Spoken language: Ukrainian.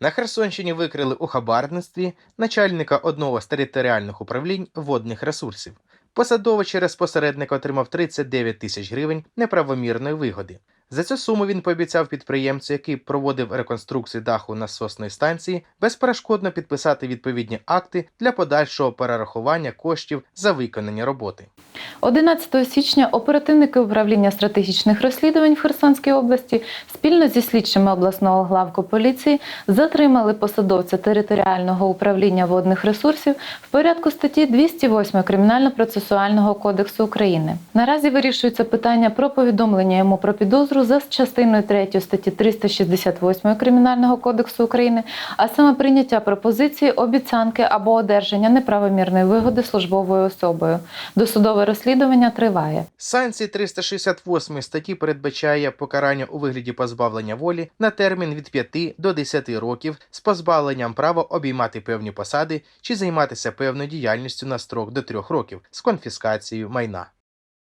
На Херсонщині викрили у хабарництві начальника одного з територіальних управлінь водних ресурсів. Посадовець через посередника отримав 39 тисяч гривень неправомірної вигоди. За цю суму він пообіцяв підприємцю, який проводив реконструкцію даху насосної станції, безперешкодно підписати відповідні акти для подальшого перерахування коштів за виконані роботи. 11 січня оперативники управління стратегічних розслідувань в Херсонській області спільно зі слідчими обласного главку поліції затримали посадовця територіального управління водних ресурсів в порядку статті 208 Кримінально-процесуального кодексу України. Наразі вирішується питання про повідомлення йому про підозру за частиною 3 статті 368 Кримінального кодексу України, а саме прийняття пропозиції, обіцянки або одержання неправомірної вигоди службовою особою. Досудове розслідування триває. Санкції 368 статті передбачає покарання у вигляді позбавлення волі на термін від 5 до 10 років з позбавленням права обіймати певні посади чи займатися певною діяльністю на строк до 3 років з конфіскацією майна.